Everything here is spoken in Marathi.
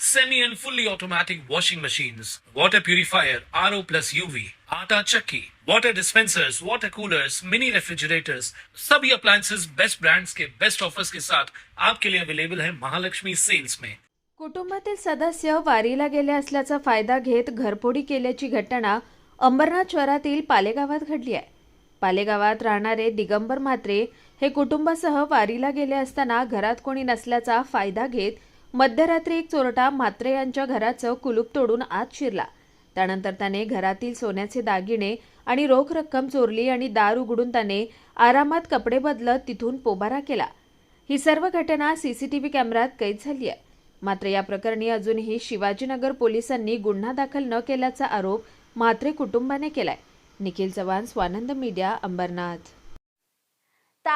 semi and fully automatic washing machines, water purifier, RO plus UV, आटा चक्की, water dispensers, water coolers, mini refrigerators, सभी appliances. बेस्ट brands के बेस्ट ऑफर्स के साथ आपके लिए अवेलेबल है महालक्ष्मी सेल्स में कुटुंबातील सदस्य वारीला गेले असल्याचा फायदा घेत घरपोडी केल्याची घटना अंबरनाथ शहरातील पालेगावात घडली आहे. पालेगावात राहणारे दिगंबर म्हात्रे हे कुटुंबासह वारीला गेले असताना घरात कोणी नसल्याचा फायदा घेत मध्यरात्री एक चोरटा म्हात्रे यांच्या घराचं कुलूप तोडून आत शिरला. त्यानंतर त्याने घरातील सोन्याचे दागिने आणि रोख रक्कम चोरली आणि दार उघडून त्याने आरामात कपडे बदलत तिथून पोबारा केला. ही सर्व घटना सीसीटीव्ही कॅमेऱ्यात कैद झाली आहे. मात्र या प्रकरणी अजूनही शिवाजीनगर पोलिसांनी गुन्हा दाखल न केल्याचा आरोप म्हात्रे कुटुंबाने केलाय. निखिल चव्हाण स्वानंद मीडिया अंबरनाथ.